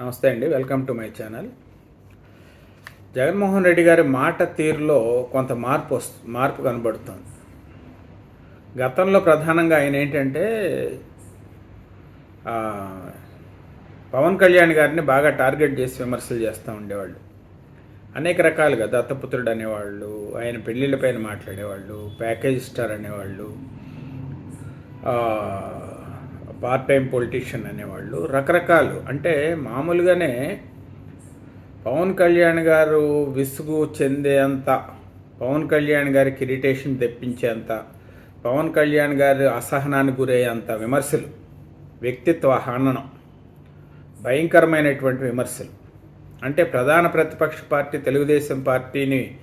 నమస్తే అండి welcome to my channel. Jaganmohan Reddy గారి మాట తీరులో కొంత మార్పు వస్తు మార్పు కనబడుతుంది. గతంలో ప్రధానంగా ఆయన ఏంటంటే పవన్ కళ్యాణ్ గారిని బాగా టార్గెట్ చేసి విమర్శలు చేస్తూ ఉండేవాళ్ళు. అనేక రకాలుగా దత్తపుత్రుడు అనేవాళ్ళు ఆయన పెళ్ళిళ్ళపైన మాట్లాడేవాళ్ళు ప్యాకేజ్ స్టార్ అనేవాళ్ళు పార్ట్ టైం పొలిటీషియన్ అనేవాళ్ళు. రకరకాలు. అంటే మామూలుగానే పవన్ కళ్యాణ్ గారు విసుగు చెందేంత పవన్ కళ్యాణ్ గారికి ఇరిటేషన్ తెప్పించేంత పవన్ కళ్యాణ్ గారి అసహనానికి గురయ్యేంత విమర్శలు వ్యక్తిత్వ హననం భయంకరమైనటువంటి విమర్శలు. అంటే ప్రధాన ప్రతిపక్ష పార్టీ తెలుగుదేశం పార్టీని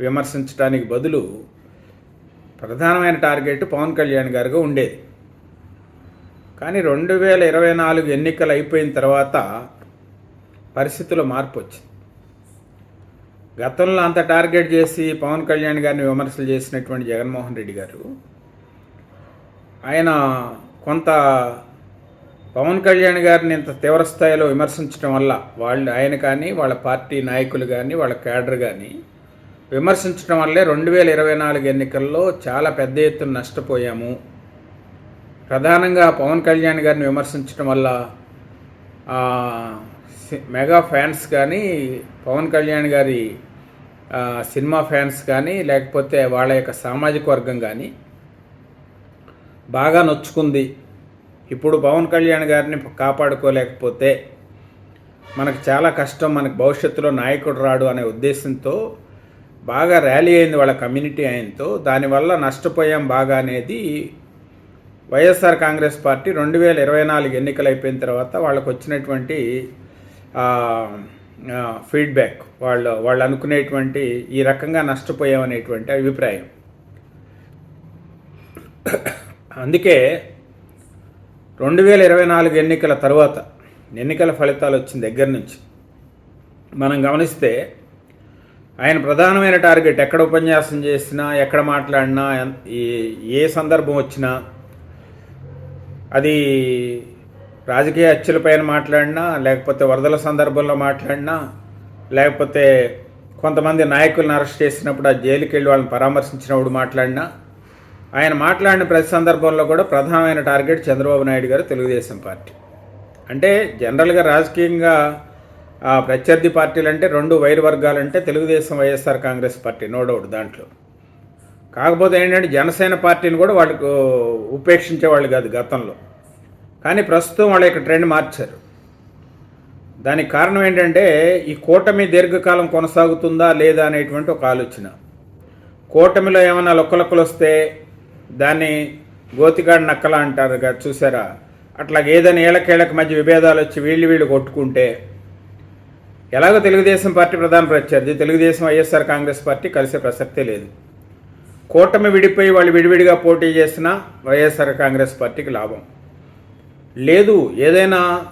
విమర్శించడానికి బదులు ప్రధానమైన టార్గెట్ పవన్ కళ్యాణ్ గారుగా ఉండేది. కానీ రెండు వేల ఇరవై నాలుగు ఎన్నికలు అయిపోయిన తర్వాత పరిస్థితుల్లో మార్పు వచ్చింది. గతంలో అంత టార్గెట్ చేసి పవన్ కళ్యాణ్ గారిని విమర్శలు చేసినటువంటి జగన్మోహన్ రెడ్డి గారు ఆయన కొంత పవన్ కళ్యాణ్ గారిని ఇంత తీవ్రస్థాయిలో విమర్శించడం వల్ల వాళ్ళు ఆయన కానీ వాళ్ళ పార్టీ నాయకులు కానీ వాళ్ళ క్యాడర్ కానీ విమర్శించడం వల్లే రెండు వేల ఇరవై నాలుగు ఎన్నికల్లో చాలా పెద్ద ఎత్తున నష్టపోయాము. ప్రధానంగా పవన్ కళ్యాణ్ గారిని విమర్శించడం వల్ల సి- మెగా ఫ్యాన్స్ కానీ పవన్ కళ్యాణ్ గారి సినిమా ఫ్యాన్స్ కానీ లేకపోతే వాళ్ళ యొక్క సామాజిక వర్గం కానీ బాగా నొచ్చుకుంది. ఇప్పుడు పవన్ కళ్యాణ్ గారిని కాపాడుకోలేకపోతే మనకు చాలా కష్టం మనకు భవిష్యత్తులో నాయకుడు రాడు అనే ఉద్దేశంతో బాగా ర్యాలీ అయింది వాళ్ళ కమ్యూనిటీ ఆయనతో. దానివల్ల నష్టపోయాం బాగా అనేది వైఎస్ఆర్ కాంగ్రెస్ పార్టీ రెండు వేల ఇరవై నాలుగు ఎన్నికలు అయిపోయిన తర్వాత వాళ్ళకు వచ్చినటువంటి ఫీడ్బ్యాక్ వాళ్ళు వాళ్ళు అనుకునేటువంటి ఈ రకంగా నష్టపోయామనేటువంటి అభిప్రాయం. అందుకే రెండు వేల ఇరవై నాలుగు ఎన్నికల తర్వాత ఎన్నికల ఫలితాలు వచ్చిన దగ్గర నుంచి మనం గమనిస్తే ఆయన ప్రధానమైన టార్గెట్ ఎక్కడ ఉపన్యాసం చేసినా ఎక్కడ మాట్లాడినా ఈ- ఏ సందర్భం వచ్చినా అది రాజకీయ హత్యలపైన మాట్లాడినా లేకపోతే వరదల సందర్భంలో మాట్లాడినా లేకపోతే కొంతమంది నాయకులను అరెస్ట్ చేసినప్పుడు ఆ జైలుకి వెళ్ళి వాళ్ళని పరామర్శించినప్పుడు మాట్లాడినా ఆయన మాట్లాడిన ప్రతి సందర్భంలో కూడా ప్రధానమైన టార్గెట్ చంద్రబాబు నాయుడు గారు తెలుగుదేశం పార్టీ. అంటే జనరల్గా రాజకీయంగా ప్రత్యర్థి పార్టీలు అంటే రెండు వైరు వర్గాలంటే Telugu Desam YSR Congress party no doubt దాంట్లో. కాకపోతే ఏంటంటే జనసేన పార్టీని కూడా వాళ్ళకు ఉపేక్షించేవాళ్ళు కాదు గతంలో. కానీ ప్రస్తుతం వాళ్ళ యొక్క ట్రెండ్ మార్చారు. దానికి కారణం ఏంటంటే ఈ కూటమి దీర్ఘకాలం కొనసాగుతుందా లేదా అనేటువంటి ఒక ఆలోచన. కూటమిలో ఏమైనా లొక్కలొక్కలు వస్తే దాన్ని గోతిగాడి నక్కల అంటారు కదా చూసారా? అట్లా ఏదైనా ఏళ్ళకేళ్ళకి మధ్య విభేదాలు వచ్చి వీళ్ళు వీళ్ళు కొట్టుకుంటే ఎలాగో తెలుగుదేశం పార్టీ ప్రధాన ప్రత్యర్థి తెలుగుదేశం వైఎస్ఆర్ కాంగ్రెస్ పార్టీ కలిసే ప్రసక్తే లేదు. కూటమి విడిపోయి వాళ్ళు విడివిడిగా పోటీ చేసినా వైఎస్ఆర్ కాంగ్రెస్ పార్టీకి లాభం. లేదు ఏదైనా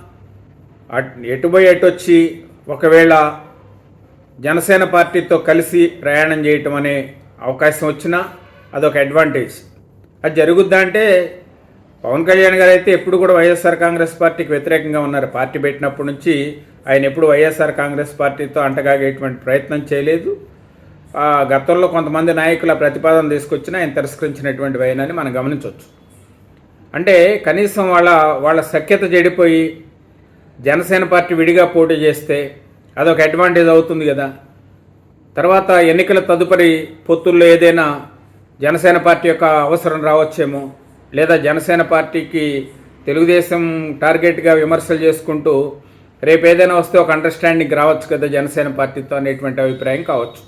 అట్- ఎటుపోయి ఎటొచ్చి ఒకవేళ జనసేన పార్టీతో కలిసి ప్రయాణం చేయటం అనే అవకాశం వచ్చినా అదొక అడ్వాంటేజ్. అది జరుగుద్దా అంటే పవన్ కళ్యాణ్ గారు అయితే ఎప్పుడు కూడా వైఎస్ఆర్ కాంగ్రెస్ పార్టీకి వ్యతిరేకంగా ఉన్నారు. పార్టీ పెట్టినప్పటి నుంచి ఆయన ఎప్పుడు వైఎస్ఆర్ కాంగ్రెస్ పార్టీతో అంటగాగేటువంటి ప్రయత్నం చేయలేదు. గతంలో కొంతమంది నాయకుల ప్రతిపాదన తీసుకొచ్చినా ఆయన తిరస్కరించినటువంటి వైనని మనం గమనించవచ్చు. అంటే కనీసం వాళ్ళ వాళ్ళ సఖ్యత చెడిపోయి జనసేన పార్టీ విడిగా పోటీ చేస్తే అదొక అడ్వాంటేజ్ అవుతుంది కదా. తర్వాత ఎన్నికల తదుపరి పొత్తుల్లో ఏదైనా జనసేన పార్టీ యొక్క అవసరం రావచ్చేమో లేదా జనసేన పార్టీకి తెలుగుదేశం టార్గెట్గా విమర్శలు చేసుకుంటూ రేపు ఏదైనా వస్తే ఒక అండర్స్టాండింగ్ రావచ్చు కదా జనసేన పార్టీతో అనేటువంటి అభిప్రాయం కావచ్చు.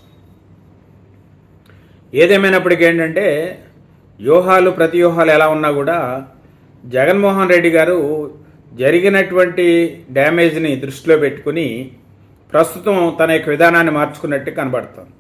ఏదేమైనప్పటికీ ఏంటంటే వ్యూహాలు ప్రతి వ్యూహాలు ఎలా ఉన్నా కూడా జగన్మోహన్ రెడ్డి గారు జరిగినటువంటి డ్యామేజ్ని దృష్టిలో పెట్టుకుని ప్రస్తుతం తన యొక్క విధానాన్ని మార్చుకున్నట్టు కనబడుతుంది.